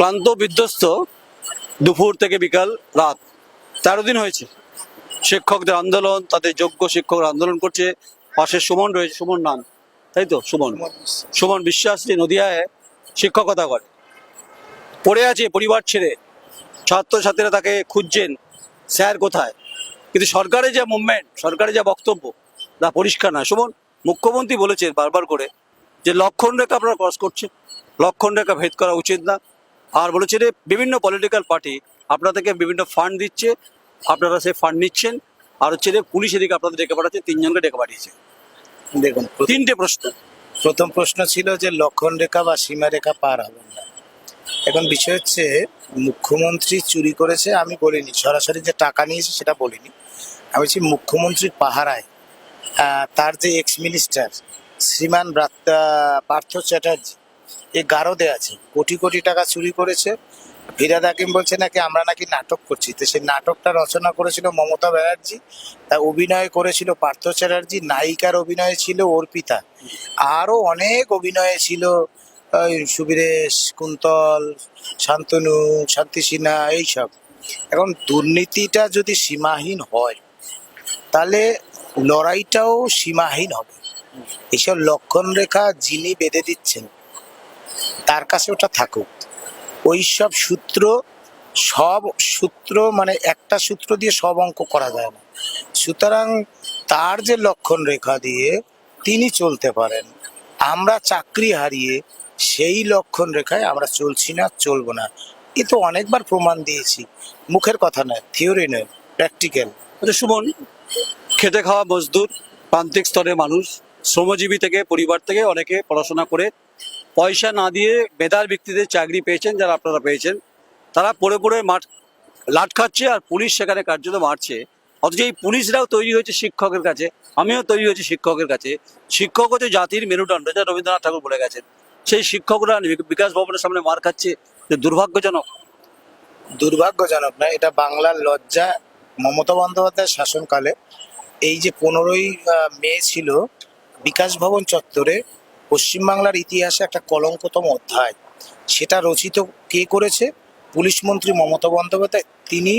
ক্লান্ত, বিধ্বস্ত দুপুর থেকে বিকাল রাত। তেরো দিন হয়েছে। শিক্ষকদের আন্দোলন, তাদের যোগ্য শিক্ষকরা আন্দোলন করছে। পাশে সুমন রয়েছে, সুমন নাম। তাই তো? সুমন। সুমন বিশ্বাস যে নদিয়ায় শিক্ষকতা করে। পড়ে আছে পরিবার ছেড়ে। ছাত্রছাত্রীরা তাকে খুঁজছেন, স্যার কোথায়? কিন্তু সরকারের যে মুভমেন্ট সরকারের যে বক্তব্য, তা পরিষ্কার না সুমন, মুখ্যমন্ত্রী বলেছেন বারবার করে যে লক্ষণ রেখা আপনারা ক্রস করছেন। লক্ষণ রেখা ভেদ করা উচিত না। আর বলেছে যে বিভিন্ন পলিটিক্যাল পার্টি আপনাদেরকে বিভিন্ন ফান্ড দিচ্ছে আপনারা সেই ফান্ড নিচ্ছেন। আর হচ্ছে যে পুলিশ এদিকে আপনাদের ডেকে পাঠাচ্ছে তিনজনকে ডেকে পাঠিয়েছে। দেখুন তিনটে প্রশ্ন। প্রথম প্রশ্ন ছিল যে লক্ষণ রেখা বা সীমা রেখা পার হবেন না। এখন বিষয় হচ্ছে মুখ্যমন্ত্রী চুরি করেছে আমি বলিনি সরাসরি যে টাকা নিয়েছে সেটা বলিনি। আমি বলছি মুখ্যমন্ত্রীর পাহারায় তার যে এক্স মিনিস্টার শ্রীমান ব্রাত- পার্থ চ্যাটার্জি এ গারদে আছে। কোটি কোটি টাকা চুরি করেছে। ফিরাদ হাকিম বলছে নাকি আমরা নাকি নাটক করছি। তো সেই নাটকটা রচনা করেছিল মমতা ব্যানার্জি, তা অভিনয় করেছিল পার্থ চ্যাটার্জি, নায়িকার অভিনয় ছিল অর্পিতা। আরও অনেক অভিনয়ে ছিল সুবীরেশ, কুন্তল, শান্তনু, শান্তি সিনহা, এইসব। এখন দুর্নীতিটা যদি সীমাহীন হয়, তাহলে লড়াইটাও সীমাহীন হবে। এইসব লক্ষণ রেখা যিনি বেঁধে দিচ্ছেন তার কাছে ওটা থাকুক। ওই সব সূত্র সব সূত্র মানে একটা সূত্র দিয়ে সব অঙ্ক করা যায় না। সুতরাং তার যে লক্ষণ রেখা দিয়ে তিনি চলতে পারেন। আমরা চাকরি হারিয়ে সেই লক্ষণ রেখায় আমরা চলছি না, চলবো না। এ তো অনেকবার প্রমাণ দিয়েছি। মুখের কথা নয়, থিওরি নয়, প্র্যাকটিক্যাল। আচ্ছা সুমন, খেতে খাওয়া মজদুর, প্রান্তিক স্তরের মানুষ, শ্রমজীবী থেকে, পরিবার থেকে অনেকে পড়াশোনা করে পয়সা না দিয়ে বেদার ব্যক্তিদের চাকরি পেয়েছেন যারা আপনারা পেয়েছেন, তারা পড়ে পড়ে মাঠ লাট খাচ্ছে আর পুলিশ সেখানে কার্যত মারছে। অথচ এই পুলিশরাও তৈরি হয়েছে শিক্ষকের কাছে, আমিও তৈরি হয়েছি শিক্ষকের কাছে। শিক্ষক হচ্ছে জাতির মেরুদণ্ড যা রবীন্দ্রনাথ ঠাকুর বলে গেছেন। সেই শিক্ষকরা বিকাশ ভবনের সামনে মার খাচ্ছে দুর্ভাগ্যজনক। দুর্ভাগ্যজনক না এটা বাংলার লজ্জা মমতা বন্দ্যোপাধ্যায়ের শাসনকালে। এই যে পনেরোই মে ছিল, বিকাশ ভবন চত্বরে পশ্চিমবাংলার ইতিহাসে একটা কলঙ্কতম অধ্যায়। সেটা রচিত কে করেছে? পুলিশ মন্ত্রী মমতা বন্দ্যোপাধ্যায়। তিনি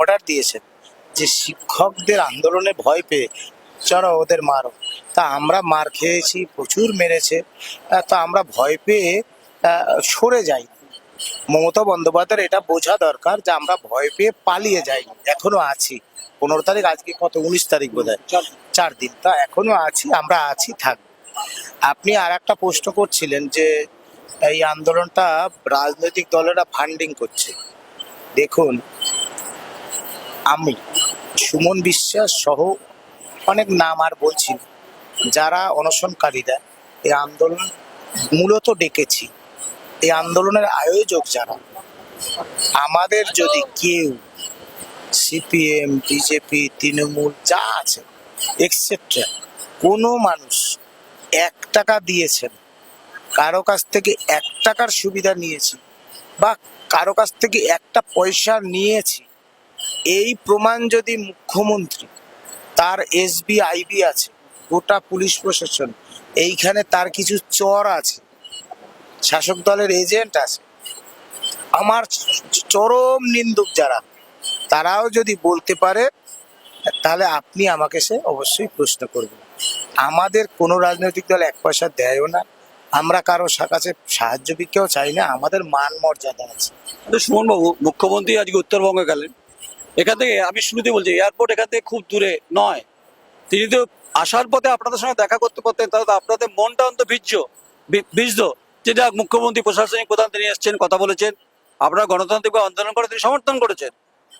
অর্ডার দিয়েছেন যে শিক্ষকদের আন্দোলনে ভয় পেয়ে চলো ওদের মারো। তা আমরা মার খেয়েছি প্রচুর মেরেছে। তা আমরা ভয় পেয়ে সরে যাই। মমতা বন্দ্যোপাধ্যায়ের এটা বোঝা দরকার যে আমরা ভয় পেয়ে পালিয়ে যাই এখনও আছি। পনেরো তারিখ আজকে কত? উনিশ তারিখ বোধ হয় চার দিন। তা এখনও আছি আমরা আছি থাকব। আপনি আর একটা প্রশ্ন করছিলেন যে এই আন্দোলনটা রাজনৈতিক দলেরা ফান্ডিং করছে। দেখুন, আমি, সুমন বিশ্বাস সহ অনেক নাম আর বলছি যারা অনশনকারীরা, এই আন্দোলন মূলত ডেকেছি। এই আন্দোলনের আয়োজক যারা, আমাদের যদি কেউ, সিপিএম, বিজেপি, তৃণমূল, যা আছে এক্সেট্রা কোনো মানুষ এক টাকা দিয়েছেন। কারও কাছ থেকে এক টাকার সুবিধা নিয়েছি বা কারও কাছ থেকে একটা পয়সা নিয়েছি। এই প্রমাণ যদি মুখ্যমন্ত্রী, তার এসবি আইবি আছে, গোটা পুলিশ প্রশাসন, এইখানে তার কিছু চর আছে, শাসক দলের এজেন্ট আছে, আমার চরম নিন্দুক যারা, তারাও যদি বলতে পারে, তাহলে আপনি আমাকে সে অবশ্যই প্রশ্ন করবেন। আমাদের কোনো রাজনৈতিক দল এক পয়সা দেয়ও না। আমরা কারও কাছে সাহায্য ভিক্ষাও চাই না, আমাদের মান মর্যাদা আছে। তো সুমন বাবু মুখ্যমন্ত্রী আজকে উত্তরবঙ্গে গেলেন। এখান থেকে আমি শুরুতে বলছি, এয়ারপোর্ট এখান থেকে খুব দূরে নয়। তিনি তো আসার পথে আপনাদের সঙ্গে দেখা করতে পারতেন তাহলে আপনাদের মনটা অন্ত ভিজছ ভিজত। যেটা মুখ্যমন্ত্রী প্রশাসনিক প্রধান তিনি এসছেন, কথা বলেছেন। আপনারা গণতান্ত্রিক আন্দোলন করে তিনি সমর্থন করেছেন।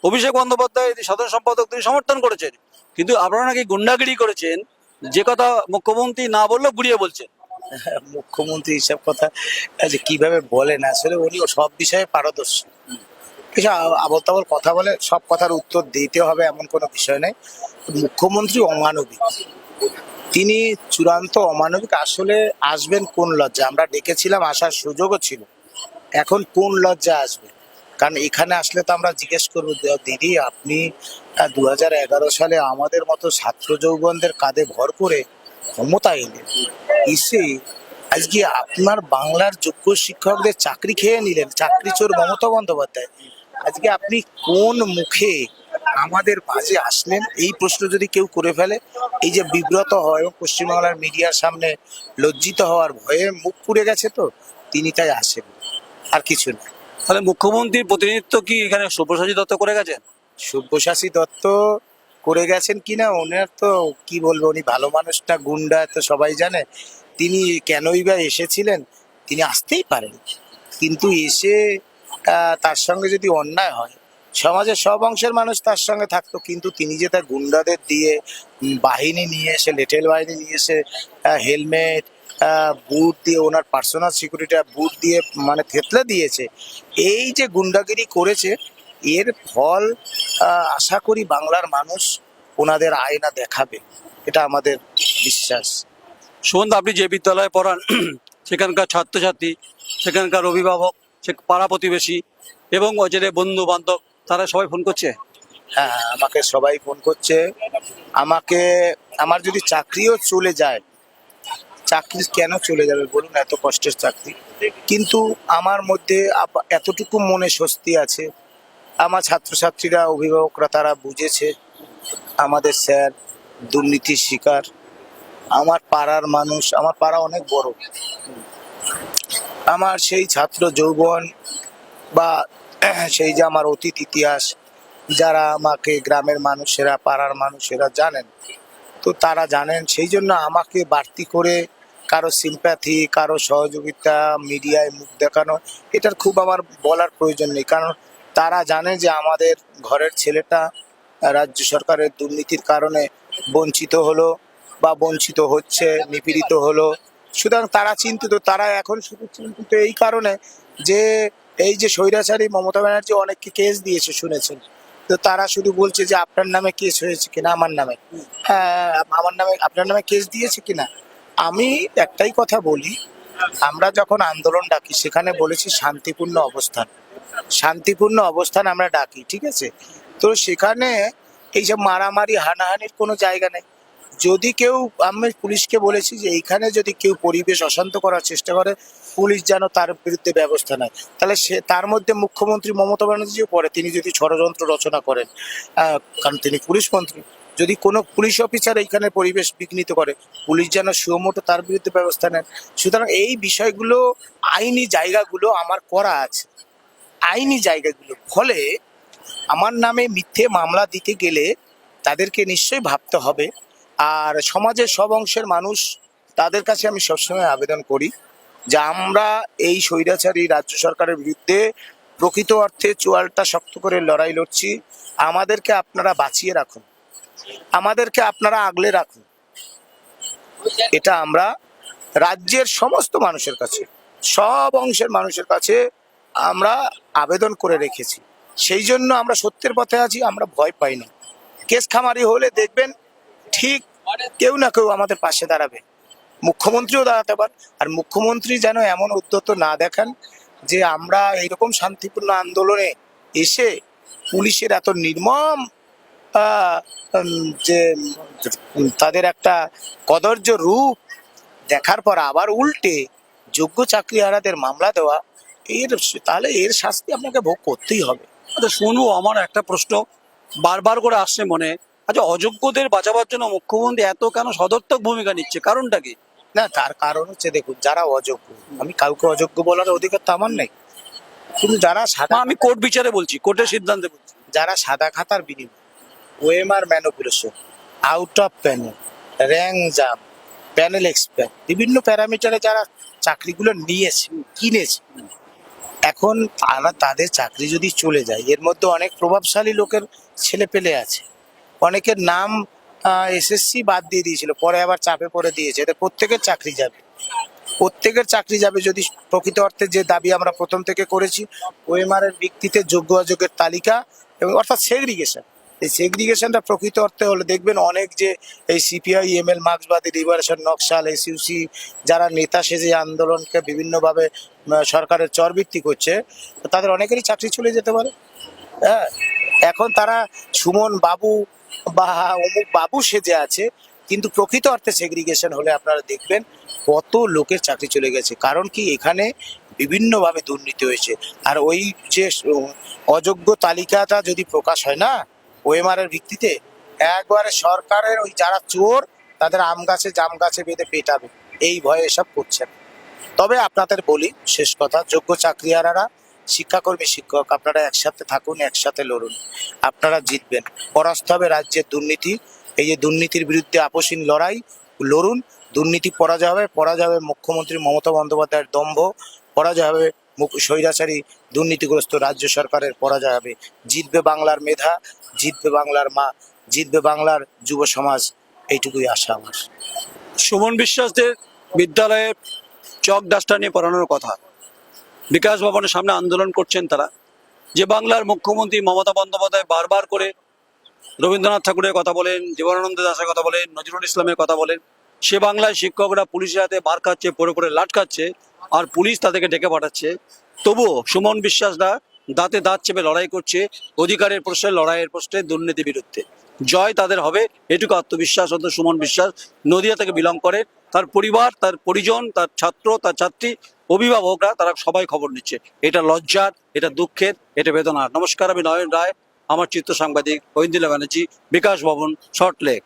অভিষেক বন্দ্যোপাধ্যায় সাধারণ সম্পাদক, তিনি সমর্থন করেছেন। কিন্তু আপনারা নাকি গুন্ডাগিরি করেছেন যে কথা মুখ্যমন্ত্রী না বললেও গুড়িয়ে বলছেন মুখ্যমন্ত্রী এইসব কথা, যে কীভাবে বলেন আসলে উনি সব বিষয়ে পারদর্শী। কিছু আবল তাবল কথা বলে, সব কথার উত্তর দিতে হবে এমন কোনো বিষয় নেই। মুখ্যমন্ত্রী অমানবিক। তিনি চূড়ান্ত অমানবিক, আসলে আসবেন কোন লজ্জা আমরা ডেকেছিলাম, আসার সুযোগও ছিল। এখন কোন লজ্জা আসবে? কারণ এখানে আসলে তো আমরা জিজ্ঞেস করব দিদি, আপনি দু হাজার এগারো সালে আমাদের মতো ছাত্র যৌবনদের কাঁধে ভর করে ক্ষমতা এলেন। এসে আজকে আপনার বাংলার যোগ্য শিক্ষকদের চাকরি খেয়ে নিলেন চাকরি চোর মমতা বন্দ্যোপাধ্যায়। আজকে আপনি কোন মুখে আমাদের মাঝে আসলেন? এই প্রশ্ন যদি কেউ করে ফেলে, এই যে বিব্রত হয় এবং পশ্চিমবাংলার মিডিয়ার সামনে লজ্জিত হওয়ার ভয়ে মুখ পুড়ে গেছে তো, তিনি তাই আসেন। আর কিছু না। তাহলে মুখ্যমন্ত্রীর প্রতিনিধিত্ব কি এখানে সুপ্রসাদী দত্ত করে গেছেন? সব্যসাচী দত্ত করে গেছেন কিনা ওনার তো কি বলব, উনি ভালো মানুষটা, গুন্ডা তো সবাই জানে। তিনি কেনই বা এসেছিলেন, তিনি আসতেই পারেন। কিন্তু এসে তার সঙ্গে যদি অন্যায় হয়, সমাজের সব অংশের মানুষ তার সঙ্গে থাকতো, কিন্তু তিনি যে তার গুন্ডাদের দিয়ে বাহিনী নিয়ে এসে, লেটেল বাহিনী নিয়ে এসে হেলমেট বুট দিয়ে ওনার পার্সোনাল সিকিউরিটি বুট দিয়ে মানে থেতলে দিয়েছে। এই যে গুন্ডাগিরি করেছে এর ফল আশা করি বাংলার মানুষ ওনাদের আয়না দেখাবে। এটা আমাদের বিশ্বাস। সুমন্ত আপনি যে বিদ্যালয়ে পড়ান সেখানকার ছাত্রছাত্রী সেখানকার অভিভাবক সে পাড়া প্রতিবেশী এবং অজেরে বন্ধু বান্ধব তারা সবাই ফোন করছে? হ্যাঁ আমাকে সবাই ফোন করছে। আমাকে আমার যদি চাকরিও চলে যায় চাকরি কেন চলে যাবে বলুন, এত কষ্টের চাকরি। কিন্তু আমার মধ্যে এতটুকু মনে স্বস্তি আছে। আমার ছাত্রছাত্রীরা, অভিভাবকরা তারা বুঝেছে। আমাদের স্যার দুর্নীতির শিকার। আমার পাড়ার মানুষ, আমার পাড়া অনেক বড়। আমার সেই ছাত্র যৌবন বা সেই যে আমার অতীত ইতিহাস, যারা আমাকে গ্রামের মানুষেরা, পাড়ার মানুষেরা জানেন। তো তারা জানেন, সেই জন্য আমাকে বাড়তি করে কারও সিম্প্যাথি কারও সহযোগিতা, মিডিয়ায় মুখ দেখানো, এটার খুব আমার বলার প্রয়োজন নেই। কারণ তারা জানে যে আমাদের ঘরের ছেলেটা রাজ্য সরকারের দুর্নীতির কারণে বঞ্চিত হলো বা বঞ্চিত হচ্ছে, নিপীড়িত হলো। সুতরাং তারা চিন্তিত, তারা এখন শুধু চিন্তিত এই কারণে যে এই যে স্বৈরাচারী মমতা ব্যানার্জি অনেককে কেস দিয়েছে, শুনেছেন। তো তারা শুধু বলছে যে আপনার নামে কেস হয়েছে কিনা, আমার নামে। হ্যাঁ আমার নামে, আপনার নামে কেস দিয়েছে কিনা? আমি একটাই কথা বলি, আমরা যখন আন্দোলন ডাকি, সেখানে বলেছি শান্তিপূর্ণ অবস্থান। শান্তিপূর্ণ অবস্থান আমরা ডাকি, ঠিক আছে? তো সেখানে এইসব মারামারি, হানাহানির কোনো জায়গা নেই। যদি কেউ, আমি পুলিশকে বলেছি যে এইখানে যদি কেউ পরিবেশ অশান্ত করার চেষ্টা করে, পুলিশ যেন তার বিরুদ্ধে ব্যবস্থা নেয়। তাহলে সে, তার মধ্যে মুখ্যমন্ত্রী মমতা ব্যানার্জিও পড়ে, তিনি যদি ষড়যন্ত্র রচনা করেন কারণ তিনি পুলিশ মন্ত্রী। যদি কোনো পুলিশ অফিসার এইখানে পরিবেশ বিঘ্নিত করে, পুলিশ যেন সুমোটো তার বিরুদ্ধে ব্যবস্থা নেন সুতরাং এই বিষয়গুলো আইনি জায়গাগুলো আমার করা আছে। আইনি জায়গাগুলো। ফলে আমার নামে মিথ্যে মামলা দিতে গেলে তাদেরকে নিশ্চয়ই ভাবতে হবে। আর সমাজের সব অংশের মানুষ তাদের কাছে আমি সবসময় আবেদন করি যে আমরা এই স্বৈরাচারী রাজ্য সরকারের বিরুদ্ধে প্রকৃত অর্থে চোয়ালটা শক্ত করে লড়াই লড়ছি। আমাদেরকে আপনারা বাঁচিয়ে রাখুন। আমাদেরকে আপনারা আগলে রাখুন। এটা আমরা রাজ্যের সমস্ত মানুষের কাছে, সব অংশের মানুষের কাছে আমরা আবেদন করে রেখেছি। সেই জন্য আমরা সত্যের পথে আছি, আমরা ভয় পাই না। কেস খামারি হলে দেখবেন ঠিক কেউ না কেউ আমাদের পাশে দাঁড়াবে। মুখ্যমন্ত্রীও দাঁড়াতে পার আর মুখ্যমন্ত্রী যেন এমন উদ্যত না দেখান যে আমরা এইরকম শান্তিপূর্ণ আন্দোলনে এসে পুলিশের এত নির্মম যে তাদের একটা কদর্য রূপ দেখার পর আবার উল্টে যোগ্য চাকরিহারাদের মামলা দেওয়া এর তাহলে এর শাস্তি আপনাকে ভোগ করতেই হবে। আচ্ছা শুনব আমার একটা প্রশ্ন বারবার করে আসছে মনে। আচ্ছা অযোগ্যদের বাঁচাবার জন্য মুখ্যমন্ত্রী এত কেন সদর্থক ভূমিকা নিচ্ছে? কারণটা কি? না তার কারণ হচ্ছে দেখুন যারা অযোগ্য আমি কাউকে অযোগ্য বলার অধিকার তো আমার নেই। কিন্তু যারা সাদা আমি কোর্ট বিচারে বলছি কোর্টের সিদ্ধান্তে বলছি। যারা সাদা খাতার বিনিময় OMR manipulation out of panel rank jump panel expert বিভিন্ন প্যারামিটারে যারা চাকরিগুলো নিয়েছে, কিনেছে, এখন তারা, তাদের চাকরি যদি চলে যায়, এর মধ্যে অনেক প্রভাবশালী লোকের ছেলে পেলে আছে। অনেকের নাম এসএসসি বাদ দিয়ে দিয়েছিল, পরে আবার চাপে পড়ে দিয়েছে এদের প্রত্যেকের চাকরি যাবে। প্রত্যেকের চাকরি যাবে যদি প্রকৃত অর্থে যে দাবি আমরা প্রথম থেকে করেছি ওএমআর এর ভিত্তিতে যোগ্য অযোগ্যের তালিকা এবং অর্থাৎ সেগ্রিগেশন এই সেগ্রিগেশনটা প্রকৃত অর্থে হলে দেখবেন অনেক যে এই সিপিআই এম এল মার্ক্সবাদী লিবারেশন নকশাল এসইউসি যারা নেতা সেজে আন্দোলনকে বিভিন্নভাবে সরকারের চরবৃত্তি করছে তাদের অনেকেরই চাকরি চলে যেতে পারে। হ্যাঁ এখন তারা সুমন বাবু বা অমুক বাবু সেজে আছে, কিন্তু প্রকৃত অর্থে সেগ্রিগেশন হলে আপনারা দেখবেন কত লোকের চাকরি চলে গেছে। কারণ কি? এখানে বিভিন্নভাবে দুর্নীতি হয়েছে। আর ওই যে অযোগ্য তালিকাটা যদি প্রকাশ হয় না ওএমআর এর ভিত্তিতে একবারে সরকারের ওই যারা চোর, তাদের আম গাছে জাম গাছে বেঁধে পেটাবে। এই ভয়ে এসব করছেন। তবে আপনাদের বলি, শেষ কথা, যোগ্য চাকরিয়ারা শিক্ষাকর্মী শিক্ষক, আপনারা একসাথে থাকুন, একসাথে লড়ুন। আপনারা জিতবেন। পরাস্ত হবে রাজ্যের দুর্নীতি। এই যে দুর্নীতির বিরুদ্ধে আপোষহীন লড়াই, লড়ুন। দুর্নীতি পরাজয় হবে পরাজয় হবে মুখ্যমন্ত্রী মমতা বন্দ্যোপাধ্যায়ের দম্ভ, পরাজয় হবে স্বৈরাচারী দুর্নীতিগ্রস্ত রাজ্য সরকারের পরাজয় হবে। জিতবে বাংলার মেধা, জিতবে বাংলার মা, জিতবে বাংলার যুব সমাজ। এইটুকুই আশা আমার। সুমন বিশ্বাসদের বিদ্যালয়ে চক ডাস্টার নিয়ে পড়ানোর কথা। বিকাশ ভবনের সামনে আন্দোলন করছেন তারা। যে বাংলার মুখ্যমন্ত্রী মমতা বন্দ্যোপাধ্যায় বারবার করে রবীন্দ্রনাথ ঠাকুরের কথা বলেন, জীবনানন্দ দাসের কথা বলেন, নজরুল ইসলামের কথা বলেন, সে বাংলায় শিক্ষকরা পুলিশের হাতে মার খাচ্ছে, পড়ে পড়ে লাটকাচ্ছে আর পুলিশ তাদেরকে ডেকে পাঠাচ্ছে। তবুও সুমন বিশ্বাসরা দাঁতে দাঁত চেপে লড়াই করছে অধিকারের প্রশ্নে, লড়াইয়ের প্রশ্নে দুর্নীতি বিরুদ্ধে। জয় তাদের হবে এটুকু আত্মবিশ্বাস অন্ত সুমন বিশ্বাস। নদিয়া থেকে বিলং করে, তার পরিবার, তার পরিজন, তার ছাত্র, তার ছাত্রী, অভিভাবকরা, তারা সবাই খবর নিচ্ছে। এটা লজ্জার, এটা দুঃখের, এটা বেদনার। নমস্কার, আমি নয়ন রায়, আমার চিত্র সাংবাদিক ঐন্দিলা ব্যানার্জি, বিকাশ ভবন, শর্ট লেক।